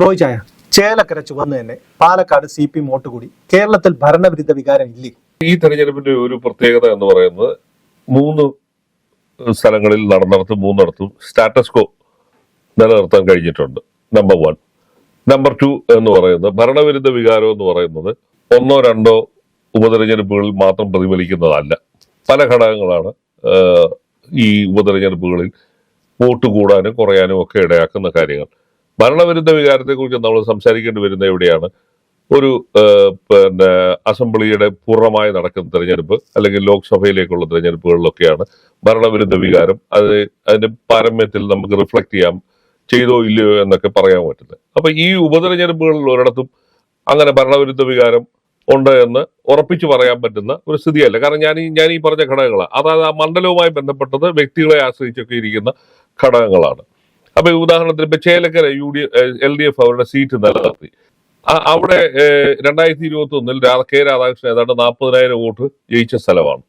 റോയ് ചായ. ചേലക്കര ചുവന്ന് തന്നെ പാലക്കാട് സി പി വോട്ട് കൂടി. കേരളത്തിൽ ഭരണവിരുദ്ധ വികാരം ഇല്ലേ? ഈ തെരഞ്ഞെടുപ്പിന്റെ ഒരു പ്രത്യേകത എന്ന് പറയുന്നത് മൂന്ന് സ്ഥലങ്ങളിൽ നടന്നിടത്തും മൂന്നിടത്തും സ്റ്റാറ്റസ്കോ നിലനിർത്താൻ കഴിഞ്ഞിട്ടുണ്ട്. നമ്പർ വൺ നമ്പർ ടു എന്ന് പറയുന്നത് ഭരണവിരുദ്ധ വികാരം എന്ന് പറയുന്നത് ഒന്നോ രണ്ടോ ഉപതെരഞ്ഞെടുപ്പുകളിൽ മാത്രം പ്രതിഫലിക്കുന്നതല്ല. പല ഘടകങ്ങളാണ് ഈ ഉപതെരഞ്ഞെടുപ്പുകളിൽ വോട്ട് കൂടാനും കുറയാനും ഒക്കെ ഇടയാക്കുന്ന കാര്യങ്ങൾ. ഭരണവിരുദ്ധ വികാരത്തെക്കുറിച്ച് നമ്മൾ സംസാരിക്കേണ്ടി വരുന്ന എവിടെയാണ്? ഒരു പിന്നെ അസംബ്ലിയുടെ പൂർണമായി നടക്കുന്ന തെരഞ്ഞെടുപ്പ് അല്ലെങ്കിൽ ലോക്സഭയിലേക്കുള്ള തെരഞ്ഞെടുപ്പുകളിലൊക്കെയാണ് ഭരണവിരുദ്ധ വികാരം. അത് അതിന്റെ പാരമ്യത്തിൽ നമുക്ക് റിഫ്ലക്ട് ചെയ്യാം. ചെയ്തോ ഇല്ലയോ എന്നൊക്കെ പറയാൻ പറ്റുന്നത് അപ്പൊ ഈ ഉപതെരഞ്ഞെടുപ്പുകളിൽ ഒരിടത്തും അങ്ങനെ ഭരണവിരുദ്ധ വികാരം ഉണ്ട് എന്ന് ഉറപ്പിച്ചു പറയാൻ പറ്റുന്ന ഒരു സ്ഥിതിയല്ല. കാരണം ഞാൻ ഈ ഞാൻ ഈ പറഞ്ഞ ഘടകങ്ങളാണ് അതായത് ആ മണ്ഡലവുമായി ബന്ധപ്പെട്ടത് വ്യക്തികളെ ആശ്രയിച്ചൊക്കെ ഇരിക്കുന്ന ഘടകങ്ങളാണ്. അപ്പൊ ഉദാഹരണത്തിന് ഇപ്പൊ Chelakkara U D L D F അവരുടെ സീറ്റ് നിലനിർത്തി. അവിടെ രണ്ടായിരത്തി ഇരുപത്തി ഒന്നിൽ കെ രാധാകൃഷ്ണൻ ഏതാണ്ട് നാൽപ്പതിനായിരം വോട്ട് ജയിച്ച സ്ഥലമാണ്.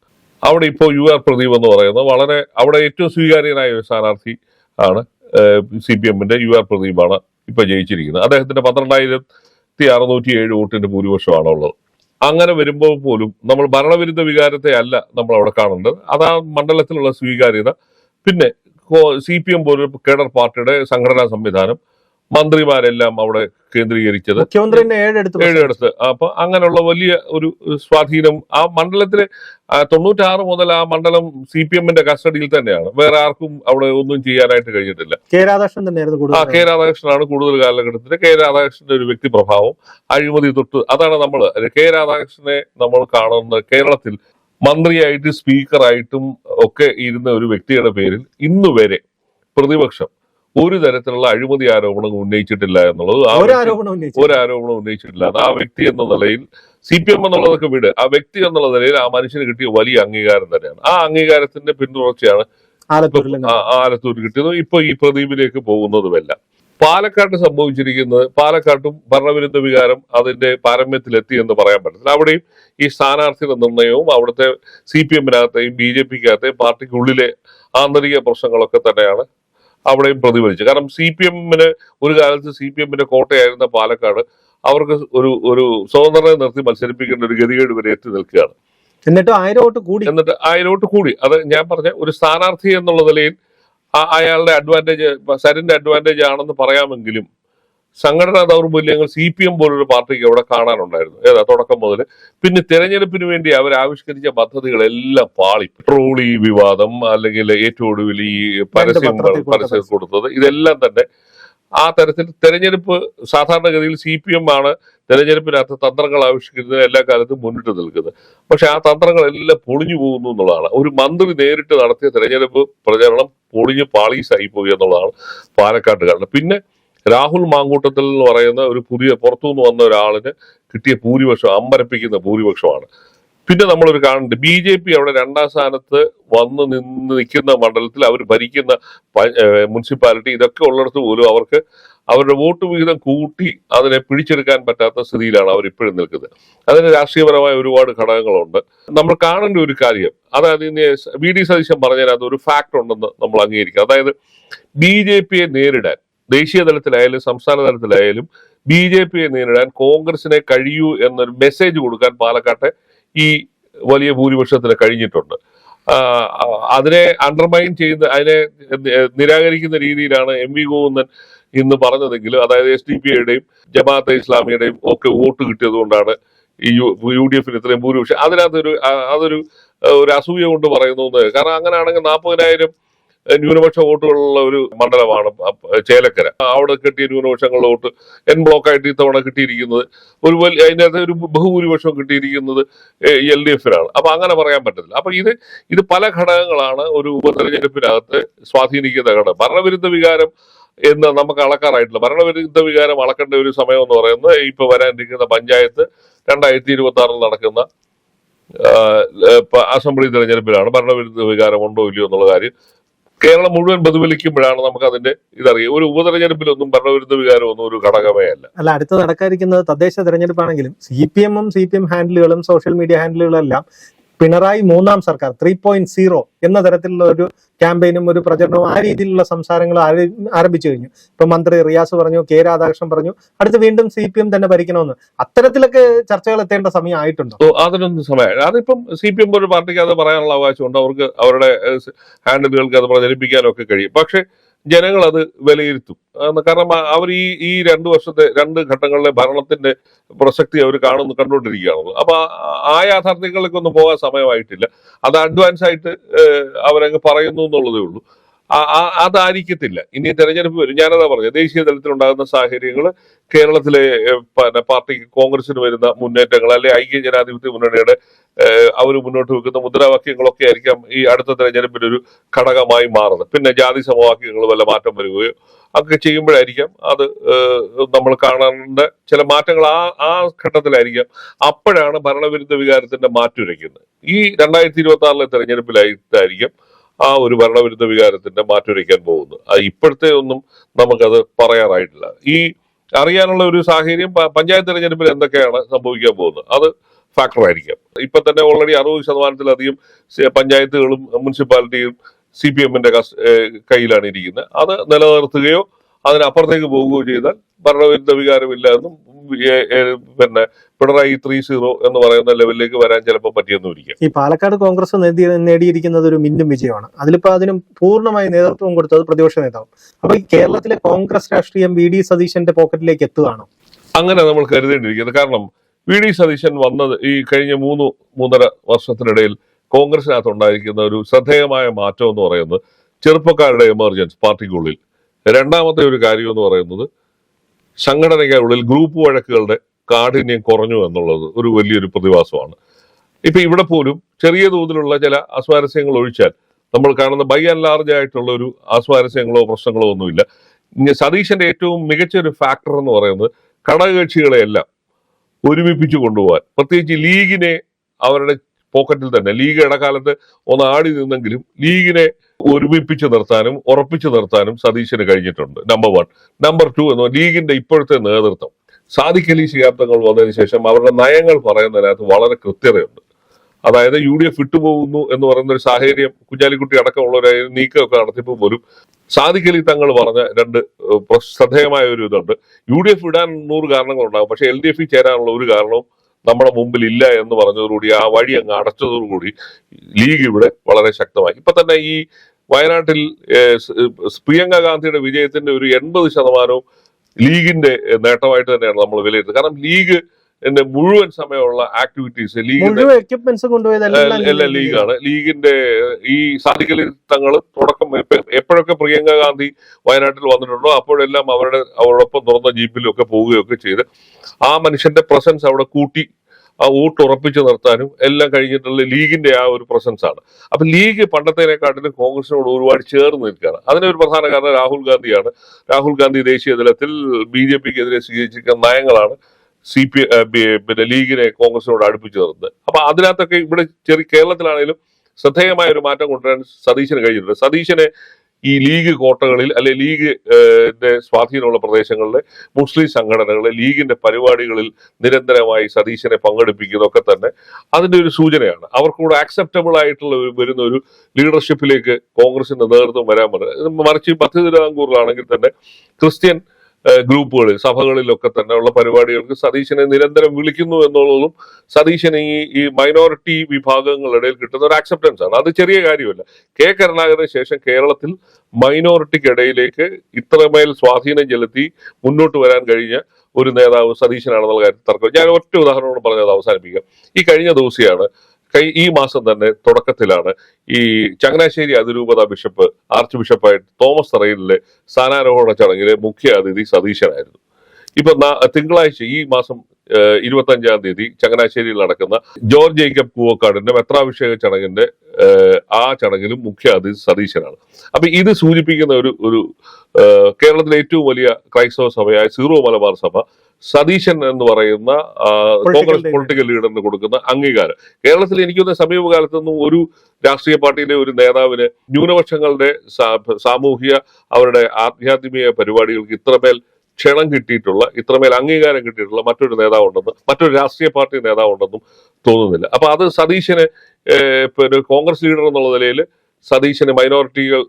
അവിടെ ഇപ്പോൾ യു ആർ പ്രദീപ് എന്ന് പറയുന്നത് വളരെ അവിടെ ഏറ്റവും സ്വീകാര്യനായ ഒരു സ്ഥാനാർത്ഥി ആണ് സി പി എമ്മിന്റെ യു ആർ പ്രദീപാണ് ഇപ്പൊ ജയിച്ചിരിക്കുന്നത്. അദ്ദേഹത്തിന്റെ പന്ത്രണ്ടായിരത്തി അറുന്നൂറ്റി ഏഴ് വോട്ടിന്റെ ഭൂരിപക്ഷമാണ് ഉള്ളത്. അങ്ങനെ വരുമ്പോൾ പോലും നമ്മൾ ഭരണവിരുദ്ധ വികാരത്തെ അല്ല നമ്മൾ അവിടെ കാണേണ്ടത്. അത് ആ മണ്ഡലത്തിലുള്ള സ്വീകാര്യത. പിന്നെ സി പി എം പോലൊരു കേഡർ പാർട്ടിയുടെ സംഘടനാ സംവിധാനം മന്ത്രിമാരെല്ലാം അവിടെ കേന്ദ്രീകരിച്ചത്. ഏഴെടുത്ത്. അപ്പൊ അങ്ങനെയുള്ള വലിയ ഒരു സ്വാധീനം ആ മണ്ഡലത്തിലെ തൊണ്ണൂറ്റാറ് മുതൽ ആ മണ്ഡലം സി പി എമ്മിന്റെ കസ്റ്റഡിയിൽ തന്നെയാണ്. വേറെ ആർക്കും അവിടെ ഒന്നും ചെയ്യാനായിട്ട് കഴിഞ്ഞിട്ടില്ല. കെ രാധാകൃഷ്ണൻ തന്നെയായിരുന്നു ആ കെ രാധാകൃഷ്ണനാണ് കൂടുതൽ കാലഘട്ടത്തിൽ കെ രാധാകൃഷ്ണന്റെ ഒരു വ്യക്തി പ്രഭാവം അഴിമതി തൊട്ട് അതാണ് നമ്മൾ കെ രാധാകൃഷ്ണനെ നമ്മൾ കാണുന്നത് കേരളത്തിൽ മന്ത്രിയായിട്ട് സ്പീക്കറായിട്ടും ഒക്കെ ഇരുന്ന ഒരു വ്യക്തിയുടെ പേരിൽ ഇന്നു വരെ പ്രതിപക്ഷം ഒരു തരത്തിലുള്ള അഴിമതി ആരോപണം ഉന്നയിച്ചിട്ടില്ല എന്നുള്ളത് ആ ഒരു വ്യക്തി- ആരോപണം ഒരു ആരോപണം ഉന്നയിച്ചിട്ടില്ല. അത് ആ വ്യക്തി എന്ന നിലയിൽ സി പി എം എന്നുള്ളതൊക്കെ വിട്. ആ വ്യക്തി എന്നുള്ള നിലയിൽ ആ മനുഷ്യന് കിട്ടിയ വലിയ അംഗീകാരം തന്നെയാണ്. ആ അംഗീകാരത്തിന്റെ പിന്തുടർച്ചയാണ്. ആ- ആലത്തൂർ കിട്ടിയതും ഇപ്പൊ ഈ പ്രദീപിലേക്ക് പോകുന്നതുമെല്ലാം. പാലക്കാട്ട് സംഭവിച്ചിരിക്കുന്നത് പാലക്കാട്ടും ഭരണവിരുദ്ധ വികാരം അതിന്റെ പാരമ്യത്തിലെത്തി എന്ന് പറയാൻ പറ്റത്തില്ല. അവിടെയും ഈ സ്ഥാനാർത്ഥിയുടെ നിർണയവും അവിടുത്തെ സി പി എമ്മിനകത്തെയും ബി ജെ പിക്കകത്തെയും പാർട്ടിക്കുള്ളിലെ ആന്തരിക പ്രശ്നങ്ങളൊക്കെ തന്നെയാണ് അവിടെയും പ്രതിഫലിച്ചത്. കാരണം സി പി എമ്മിന് ഒരു കാലത്ത് സി പി എമ്മിന്റെ കോട്ടയായിരുന്ന പാലക്കാട് അവർക്ക് ഒരു ഒരു സ്വതന്ത്രനെ നിർത്തി മത്സരിപ്പിക്കേണ്ട ഒരു ഗതികേട് വരെ എത്തി നിൽക്കുകയാണ്. എന്നിട്ട് ആയിരം വോട്ട് കൂടി. എന്നിട്ട് ആയിരോട്ട് കൂടി. അത് ഞാൻ പറഞ്ഞ ഒരു സ്ഥാനാർത്ഥി എന്നുള്ള നിലയിൽ അയാളുടെ അഡ്വാന്റേജ് സരിന്റെ അഡ്വാന്റേജ് ആണെന്ന് പറയാമെങ്കിലും സംഘടനാ ദൗർബല്യങ്ങൾ സി പി എം പോലൊരു പാർട്ടിക്ക് അവിടെ കാണാനുണ്ടായിരുന്നു. ഏതാ? തുടക്കം മുതൽ പിന്നെ തെരഞ്ഞെടുപ്പിന് വേണ്ടി അവർ ആവിഷ്കരിച്ച പദ്ധതികളെല്ലാം പാളി. ട്രോളി വിവാദം അല്ലെങ്കിൽ ഏറ്റവും ഒടുവിൽ ഈ പരസ്യം പരസ്യം. കൊടുത്തത് ഇതെല്ലാം തന്നെ ആ തരത്തിൽ തെരഞ്ഞെടുപ്പ് സാധാരണഗതിയിൽ സി പി എം ആണ്. തെരഞ്ഞെടുപ്പിനകത്ത് തന്ത്രങ്ങൾ ആവിഷ്കരിക്കുന്നതിന് എല്ലാ കാലത്തും മുന്നിട്ട് നിൽക്കുന്നത്. പക്ഷെ ആ തന്ത്രങ്ങളെല്ലാം പൊളിഞ്ഞു പോകുന്നു എന്നുള്ളതാണ്. ഒരു മന്ത്രി നേരിട്ട് നടത്തിയ തെരഞ്ഞെടുപ്പ് പ്രചരണം പൊളിഞ്ഞ് പാളീസായി പോയി എന്നുള്ളതാണ് പാലക്കാട്ട് കാരണം പിന്നെ രാഹുൽ മാങ്കൂട്ടത്തിൽ എന്ന് പറയുന്ന ഒരു പുതിയ പുറത്തുനിന്ന് വന്ന ഒരാളിന് കിട്ടിയ ഭൂരിപക്ഷം അമ്പരപ്പിക്കുന്ന ഭൂരിപക്ഷമാണ്. പിന്നെ നമ്മളൊരു കാണുന്നുണ്ട്. ബി ജെ പി അവിടെ രണ്ടാം സ്ഥാനത്ത് വന്ന് നിന്ന് നിൽക്കുന്ന മണ്ഡലത്തിൽ അവർ ഭരിക്കുന്ന മുനിസിപ്പാലിറ്റി ഇതൊക്കെ ഉള്ളിടത്ത് പോലും അവർക്ക് അവരുടെ വോട്ട് വിഹിതം കൂട്ടി അതിനെ പിടിച്ചെടുക്കാൻ പറ്റാത്ത സ്ഥിതിയിലാണ് അവർ ഇപ്പോഴും നിൽക്കുന്നത്. അതിന് രാഷ്ട്രീയപരമായ ഒരുപാട് ഘടകങ്ങളുണ്ട്. നമ്മൾ കാണേണ്ട ഒരു കാര്യം അതായത് ഇനി വി ഡി സതീശൻ പറഞ്ഞാൽ അതൊരു ഫാക്ട് ഉണ്ടെന്ന് നമ്മൾ അംഗീകരിക്കുക അതായത് ബി ജെ പിയെ നേരിടാൻ ദേശീയ തലത്തിലായാലും സംസ്ഥാന തലത്തിലായാലും ബി ജെ പിയെ നേരിടാൻ കോൺഗ്രസിനെ കഴിയൂ എന്നൊരു മെസ്സേജ് കൊടുക്കാൻ പാലക്കാട്ടെ ഈ വലിയ ഭൂരിപക്ഷത്തിന് കഴിഞ്ഞിട്ടുണ്ട്. അതിനെ അണ്ടർമൈൻ ചെയ്യുന്ന അതിനെ നിരാകരിക്കുന്ന രീതിയിലാണ് എം വി ഗോവിന്ദൻ ഇന്ന് പറഞ്ഞതെങ്കിലും അതായത് എസ് ഡി പി യുടെയും ജമാഅത്തെ ഇസ്ലാമിയുടെയും ഒക്കെ വോട്ട് കിട്ടിയത് കൊണ്ടാണ് ഈ യു ഡി എഫിന് ഇത്രയും ഭൂരിപക്ഷം. അതിനകത്തൊരു അതൊരു ഒരു അസൂയ കൊണ്ട് പറയുന്നു കാരണം അങ്ങനെയാണെങ്കിൽ നാൽപ്പതിനായിരം ന്യൂനപക്ഷ വോട്ടുകളുള്ള ഒരു മണ്ഡലമാണ് ചേലക്കര. അവിടെ കിട്ടിയ ന്യൂനപക്ഷങ്ങളുടെ വോട്ട് എൻ ബ്ലോക്കായിട്ട് ഇത്തവണ കിട്ടിയിരിക്കുന്നത്. ഒരു വലിയ അതിനകത്ത് ഒരു ബഹുഭൂരിപക്ഷം കിട്ടിയിരിക്കുന്നത് എൽ ഡി എഫിനാണ്. അപ്പൊ അങ്ങനെ പറയാൻ പറ്റത്തില്ല. അപ്പൊ ഇത് ഇത് പല ഘടകങ്ങളാണ് ഒരു ഉപതെരഞ്ഞെടുപ്പിനകത്ത് സ്വാധീനിക്കുന്ന ഘടകം. ഭരണവിരുദ്ധ വികാരം എന്ന് നമുക്ക് അളക്കാറായിട്ടില്ല. ഭരണവിരുദ്ധ വികാരം അളക്കേണ്ട ഒരു സമയം എന്ന് പറയുന്നത് ഇപ്പൊ വരാനിരിക്കുന്ന പഞ്ചായത്ത് രണ്ടായിരത്തി ഇരുപത്തി ആറിൽ നടക്കുന്ന അസംബ്ലി തെരഞ്ഞെടുപ്പിലാണ്. ഭരണവിരുദ്ധ വികാരം ഉണ്ടോ ഇല്ലയോ എന്നുള്ള കാര്യം കേരളം മുഴുവൻ പ്രതിഫലിക്കുമ്പോഴാണ് നമുക്ക് അതിന്റെ ഇതറിയുക. ഒരു ഉപതെരഞ്ഞെടുപ്പിലൊന്നും ഭരണവിരുദ്ധ വികാരം ഒന്നും ഒരു ഘടകമേ അല്ല അല്ല അടുത്ത് നടക്കാതിരിക്കുന്നത് തദ്ദേശ തെരഞ്ഞെടുപ്പാണെങ്കിലും സി പി എമ്മും സി പി എം ഹാൻഡിലുകളും സോഷ്യൽ മീഡിയ ഹാൻഡിലുകളും എല്ലാം പിണറായി മൂന്നാം സർക്കാർ ത്രീ പോയിന്റ് സീറോ എന്ന തരത്തിലുള്ള ഒരു ക്യാമ്പയിനും ഒരു പ്രചരണവും ആ രീതിയിലുള്ള സംസാരങ്ങൾ ആരംഭിച്ചു കഴിഞ്ഞു. ഇപ്പൊ മന്ത്രി റിയാസ് പറഞ്ഞു കെ രാധാകൃഷ്ണൻ പറഞ്ഞു അടുത്ത് വീണ്ടും സി പി എം തന്നെ ഭരിക്കണമെന്ന്. അത്തരത്തിലൊക്കെ ചർച്ചകൾ എത്തേണ്ട സമയം ആയിട്ടുണ്ടോ അതിനൊന്നും സമയം. അതിപ്പം സി പി എം ഒരു പാർട്ടിക്ക് അത് പറയാനുള്ള അവകാശമുണ്ട് അവർക്ക് അവരുടെ ഹാൻഡിലുകൾക്ക് അത് പ്രചരിപ്പിക്കാനൊക്കെ കഴിയും. പക്ഷെ ജനങ്ങൾ അത് വിലയിരുത്തും. കാരണം അവർ ഈ ഈ രണ്ട് വർഷത്തെ രണ്ട് ഘട്ടങ്ങളിലെ ഭരണത്തിന്റെ പ്രസക്തി അവർ കാണുന്നു കണ്ടുകൊണ്ടിരിക്കുകയാണല്ലോ അപ്പൊ ആ- യാഥാർത്ഥ്യങ്ങളിലേക്കൊന്നും പോകാൻ സമയമായിട്ടില്ല. അത് അഡ്വാൻസ് ആയിട്ട് അവരങ്ങ് പറയുന്നു എന്നുള്ളതേ ഉള്ളൂ. അതായിരിക്കത്തില്ല. ഇനി തെരഞ്ഞെടുപ്പ് വരും. ഞാനതാ പറഞ്ഞത്. ദേശീയ തലത്തിൽ ഉണ്ടാകുന്ന സാഹചര്യങ്ങൾ കേരളത്തിലെ പിന്നെ പാർട്ടിക്ക് കോൺഗ്രസിന് വരുന്ന മുന്നേറ്റങ്ങൾ അല്ലെ ഐക്യ ജനാധിപത്യ മുന്നണിയുടെ അവർ മുന്നോട്ട് വെക്കുന്ന മുദ്രാവാക്യങ്ങളൊക്കെ ആയിരിക്കാം ഈ അടുത്ത തെരഞ്ഞെടുപ്പിൽ ഒരു ഘടകമായി മാറുന്നത്. പിന്നെ ജാതി സമവാക്യങ്ങൾ വല്ല മാറ്റം വരികയോ ഒക്കെ ചെയ്യുമ്പോഴായിരിക്കാം അത് നമ്മൾ കാണേണ്ട ചില മാറ്റങ്ങൾ ആ ആ ഘട്ടത്തിലായിരിക്കാം. അപ്പോഴാണ് ഭരണവിരുദ്ധ വികാരത്തിന്റെ മാറ്റുരയ്ക്കുന്നത് ഈ രണ്ടായിരത്തി ഇരുപത്തി ആറിലെ തെരഞ്ഞെടുപ്പിലായിട്ടായിരിക്കാം ആ ഒരു ഭരണവിരുദ്ധ വികാരത്തിന്റെ മാറ്റുരയ്ക്കാൻ പോകുന്നു. ഇപ്പോഴത്തെ ഒന്നും നമുക്കത് പറയാറായിട്ടില്ല. ഈ അറിയാനുള്ള ഒരു സാഹചര്യം പഞ്ചായത്ത് തെരഞ്ഞെടുപ്പിൽ എന്തൊക്കെയാണ് സംഭവിക്കാൻ പോകുന്നത്? അത് ഫാക്ടർ ആയിരിക്കാം. ഇപ്പൊ തന്നെ ഓൾറെഡി അറുപത് ശതമാനത്തിലധികം പഞ്ചായത്തുകളും മുനിസിപ്പാലിറ്റിയും സി പി എമ്മിന്റെ കയ്യിലാണ് ഇരിക്കുന്നത്. അത് നിലനിർത്തുകയോ അതിനപ്പുറത്തേക്ക് പോവുകയോ ചെയ്താൽ ഭരണവിരുദ്ധ വികാരമില്ല എന്നും പിന്നെ പിണറായി ത്രീ സീറോ എന്ന് പറയുന്ന ലെവലിലേക്ക് വരാൻ ചിലപ്പോൾ പറ്റിയെന്നും ഇരിക്കാം ഈ പാലക്കാട് കോൺഗ്രസ് നേടി- നേടിയിരിക്കുന്നത് ഒരു മിന്നും വിജയമാണ്. അതിലിപ്പോ അതിന് പൂർണമായി നേതൃത്വം കൊടുത്തത് പ്രതിപക്ഷ നേതാവ്. അപ്പൊ ഈ കേരളത്തിലെ കോൺഗ്രസ് രാഷ്ട്രീയം വി ഡി സതീശന്റെ പോക്കറ്റിലേക്ക് എത്തുകയാണോ? അങ്ങനെ നമ്മൾ കരുതേണ്ടിയിരിക്കുന്നത് കാരണം വി ഡി സതീശൻ വന്നത് ഈ കഴിഞ്ഞ മൂന്ന് മൂന്നര വർഷത്തിനിടയിൽ കോൺഗ്രസിനകത്ത് ഉണ്ടായിരിക്കുന്ന ഒരു ശ്രദ്ധേയമായ മാറ്റം എന്ന് പറയുന്നത് ചെറുപ്പക്കാരുടെ എമർജൻസ് പാർട്ടിക്കുള്ളിൽ. രണ്ടാമത്തെ ഒരു കാര്യം എന്ന് പറയുന്നത് സംഘടനയ്ക്കുള്ളിൽ ഗ്രൂപ്പ് വഴക്കുകളുടെ കാഠിന്യം കുറഞ്ഞു എന്നുള്ളത് ഒരു വലിയൊരു പ്രതിഭാസമാണ്. ഇപ്പൊ ഇവിടെ പോലും ചെറിയ തോതിലുള്ള ചില അസ്വാരസ്യങ്ങൾ ഒഴിച്ചാൽ നമ്മൾ കാണുന്ന ബൈ ആൻഡ് ലാർജ് ആയിട്ടുള്ള ഒരു അസ്വാരസ്യങ്ങളോ പ്രശ്നങ്ങളോ ഒന്നുമില്ല. സതീശന്റെ ഏറ്റവും മികച്ച ഒരു ഫാക്ടർ എന്ന് പറയുന്നത് ഘടകകക്ഷികളെയെല്ലാം ഒരുമിപ്പിച്ചു കൊണ്ടുപോകാൻ. പ്രത്യേകിച്ച് ലീഗിനെ അവരുടെ പോക്കറ്റിൽ തന്നെ ലീഗ് ഇടക്കാലത്ത് ഒന്ന് ആടി നിന്നെങ്കിലും ലീഗിനെ ഒരുമിപ്പിച്ച് നിർത്താനും ഉറപ്പിച്ചു നിർത്താനും സതീശന് കഴിഞ്ഞിട്ടുണ്ട്. നമ്പർ വൺ നമ്പർ ടു എന്ന് ലീഗിന്റെ ഇപ്പോഴത്തെ നേതൃത്വം. സാദിഖലി ശിഹാബ്ദങ്ങൾ വന്നതിന് ശേഷം അവരുടെ നയങ്ങൾ പറയുന്നതിനകത്ത് വളരെ കൃത്യതയുണ്ട്. അതായത് യു ഡി എഫ് വിട്ടുപോകുന്നു എന്ന് പറയുന്ന ഒരു സാഹചര്യം കുഞ്ഞാലിക്കുട്ടി അടക്കമുള്ളവരെ നീക്കമൊക്കെ നടത്തിയപ്പോൾ പോലും സാദിഖലി തങ്ങൾ പറഞ്ഞ രണ്ട് ശ്രദ്ധേയമായ ഒരു ഇതുണ്ട്. യു ഡി എഫ് വിടാൻ നൂറ് കാരണങ്ങളുണ്ടാകും. പക്ഷെ എൽ ഡി എഫിൽ ചേരാനുള്ള ഒരു കാരണവും നമ്മുടെ മുമ്പിൽ ഇല്ല എന്ന് പറഞ്ഞതോടുകൂടി ആ വഴി അങ്ങ് അടച്ചതോടുകൂടി ലീഗ് ഇവിടെ വളരെ ശക്തമായി. ഇപ്പൊ തന്നെ ഈ വയനാട്ടിൽ പ്രിയങ്ക ഗാന്ധിയുടെ വിജയത്തിന്റെ ഒരു എൺപത് ശതമാനവും ലീഗിന്റെ നേട്ടമായിട്ട് തന്നെയാണ് നമ്മൾ വിലയിരുത്തുന്നത്. കാരണം ലീഗ് എന്റെ മുഴുവൻ സമയമുള്ള ആക്ടിവിറ്റീസ് ലീഗിന്റെ എക്യുപ്മെന്റ്സ് എല്ലാം ലീഗാണ്. ലീഗിന്റെ ഈ സാധിക്കലി തങ്ങൾ തുടക്കം എപ്പോഴൊക്കെ പ്രിയങ്ക ഗാന്ധി വയനാട്ടിൽ വന്നിട്ടുണ്ടോ അപ്പോഴെല്ലാം അവരുടെ അവരോടൊപ്പം തുറന്ന ജീപ്പിലും ഒക്കെ പോവുകയൊക്കെ ചെയ്ത് ആ മനുഷ്യന്റെ പ്രസൻസ് അവിടെ കൂട്ടി ആ വോട്ട് ഉറപ്പിച്ചു നിർത്താനും എല്ലാം കഴിഞ്ഞിട്ടുള്ള ലീഗിന്റെ ആ ഒരു പ്രസൻസ് ആണ്. അപ്പൊ ലീഗ് പണ്ടത്തേനെക്കാട്ടിലും കോൺഗ്രസിനോട് ഒരുപാട് ചേർന്ന് നിൽക്കുകയാണ്. അതിനൊരു പ്രധാന കാരണം രാഹുൽ ഗാന്ധിയാണ്. രാഹുൽ ഗാന്ധി ദേശീയ തലത്തിൽ ബി ജെ പിക്കെതിരെ സ്വീകരിച്ചിരിക്കുന്ന നയങ്ങളാണ്. സി പി പിന്നെ ലീഗിനെ കോൺഗ്രസിനോട് അടുപ്പിച്ചു നിർത്തുന്നത്. അപ്പൊ അതിനകത്തൊക്കെ ഇവിടെ ചെറിയ കേരളത്തിലാണെങ്കിലും ശ്രദ്ധേയമായ ഒരു മാറ്റം കൊണ്ടുവരാൻ സതീശന് കഴിഞ്ഞിട്ടുണ്ട്. സതീശനെ ഈ ലീഗ് കോട്ടകളിൽ അല്ലെ ലീഗ് സ്വാധീനമുള്ള പ്രദേശങ്ങളിലെ മുസ്ലിം സംഘടനകളെ ലീഗിന്റെ പരിപാടികളിൽ നിരന്തരമായി സതീശനെ പങ്കെടുപ്പിക്കുന്നതൊക്കെ തന്നെ അതിന്റെ ഒരു സൂചനയാണ്. അവർക്കൂടെ ആക്സെപ്റ്റബിൾ ആയിട്ടുള്ള വരുന്ന ഒരു ലീഡർഷിപ്പിലേക്ക് കോൺഗ്രസിന്റെ നേതൃത്വം വരാൻ പറ്റും മറിച്ച് പദ്ധതി തിരുവിതാംകൂറിലാണെങ്കിൽ തന്നെ ക്രിസ്ത്യൻ ഗ്രൂപ്പുകളിൽ സഭകളിലൊക്കെ തന്നെ ഉള്ള പരിപാടികൾക്ക് സതീശനെ നിരന്തരം വിളിക്കുന്നു എന്നുള്ളതും സതീശന് ഈ ഈ മൈനോറിറ്റി വിഭാഗങ്ങളുടെ ഇടയിൽ കിട്ടുന്ന ഒരു ആക്സെപ്റ്റൻസ് ആണ്. അത് ചെറിയ കാര്യമല്ല. കെ കരുണാകരന് ശേഷം കേരളത്തിൽ മൈനോറിറ്റിക്കിടയിലേക്ക് ഇത്രമേൽ സ്വാധീനം ചെലുത്തി മുന്നോട്ട് വരാൻ കഴിഞ്ഞ ഒരു നേതാവ് സതീശനാണെന്നുള്ള കാര്യം തർക്കം. ഞാൻ ഒറ്റ ഉദാഹരണം പറഞ്ഞത് അവസാനിപ്പിക്കാം. ഈ കഴിഞ്ഞ ദിവസമാണ് ഈ മാസം തന്നെ തുടക്കത്തിലാണ് ഈ ചങ്ങനാശ്ശേരി അതിരൂപത ബിഷപ്പ് ആർച്ച് ബിഷപ്പായിട്ട് തോമസ് തറയിലെ സ്ഥാനാരോഹണ ചടങ്ങിലെ മുഖ്യ അതിഥി സതീശനായിരുന്നു. ഇപ്പൊ തിങ്കളാഴ്ച ഈ മാസം ഇരുപത്തി അഞ്ചാം തീയതി ചങ്ങനാശ്ശേരിയിൽ നടക്കുന്ന ജോർജ് ജേക്കബ് കൂവക്കാടിന്റെ മെത്രാഭിഷേക ചടങ്ങിന്റെ ആ ചടങ്ങിലും മുഖ്യ അതിഥി സതീശനാണ്. അപ്പൊ ഇത് സൂചിപ്പിക്കുന്ന ഒരു ഒരു കേരളത്തിലെ ഏറ്റവും വലിയ ക്രൈസ്തവ സഭയായ സീറോ മലബാർ സഭ സതീശൻ എന്ന് പറയുന്ന കോൺഗ്രസ് പൊളിറ്റിക്കൽ ലീഡറിന് കൊടുക്കുന്ന അംഗീകാരം. കേരളത്തിൽ എനിക്കൊന്ന് സമീപകാലത്തൊന്നും ഒരു രാഷ്ട്രീയ പാർട്ടിയിലെ ഒരു നേതാവിന് ന്യൂനപക്ഷങ്ങളുടെ സാമൂഹിക അവരുടെ ആധ്യാത്മിക പരിപാടികൾക്ക് ഇത്രമേൽ ക്ഷണം കിട്ടിയിട്ടുള്ള ഇത്രമേൽ അംഗീകാരം കിട്ടിയിട്ടുള്ള മറ്റൊരു നേതാവുണ്ടെന്ന് മറ്റൊരു രാഷ്ട്രീയ പാർട്ടി നേതാവുണ്ടെന്നും തോന്നുന്നില്ല. അപ്പൊ അത് സതീശന് പിന്നെ കോൺഗ്രസ് ലീഡർ എന്നുള്ള നിലയിൽ സതീശന് മൈനോറിറ്റികൾ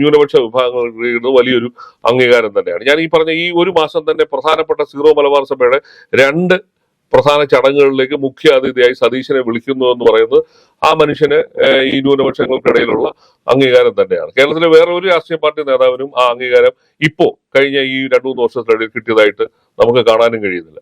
ന്യൂനപക്ഷ വിഭാഗങ്ങൾ ലീഡർ വലിയൊരു അംഗീകാരം തന്നെയാണ്. ഞാൻ ഈ പറഞ്ഞ ഈ ഒരു മാസം തന്നെ പ്രധാനപ്പെട്ട സീറോ മലബാർ സഭയുടെ രണ്ട് പ്രധാന ചടങ്ങുകളിലേക്ക് മുഖ്യ അതിഥിയായി സതീശനെ വിളിക്കുന്നു എന്ന് പറയുന്നത് ആ മനുഷ്യന് ഈ ന്യൂനപക്ഷങ്ങൾക്കിടയിലുള്ള അംഗീകാരം തന്നെയാണ്. കേരളത്തിലെ വേറെ ഒരു രാഷ്ട്രീയ പാർട്ടി നേതാവിനും ആ അംഗീകാരം ഇപ്പോ കഴിഞ്ഞ ഈ രണ്ടു മൂന്ന് വർഷത്തിനിടയിൽ കിട്ടിയതായിട്ട് നമുക്ക് കാണാനും കഴിയുന്നില്ല.